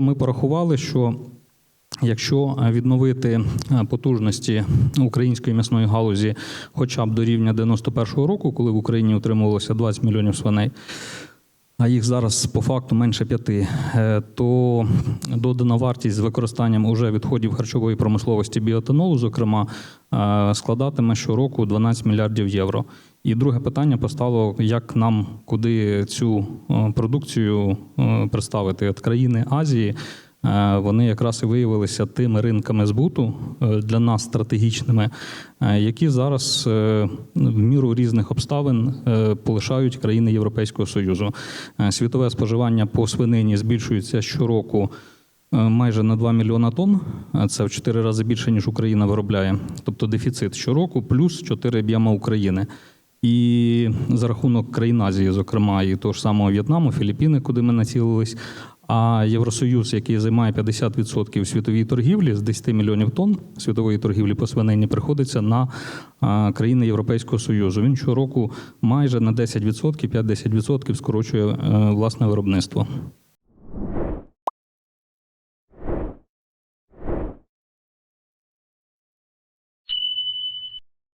Ми порахували, що якщо відновити е, потужності української м'ясної галузі хоча б до рівня 91-го року, коли в Україні утримувалося 20 мільйонів свиней, а їх зараз по факту менше п'яти, е, то додана вартість з використанням уже відходів харчової промисловості біотанолу, зокрема, е, складатиме щороку 12 мільярдів євро. І друге питання постало, як нам куди цю е, продукцію представити від країни Азії. Е, Вони якраз і виявилися тими ринками збуту е, для нас стратегічними, е, які зараз в міру різних обставин полишають країни Європейського Союзу. Світове споживання по свинині збільшується щороку майже на 2 мільйона тонн. Це в 4 рази більше, ніж Україна виробляє. Тобто дефіцит щороку плюс 4 об'єма України. І за рахунок країн Азії, зокрема, і того ж самого В'єтнаму, Філіппіни, куди ми націлились. А Євросоюз, який займає 50% світової торгівлі з 10 мільйонів тонн світової торгівлі по свинині, приходиться на країни Європейського Союзу. Він щороку майже на 10%, 5-10% скорочує е, власне виробництво.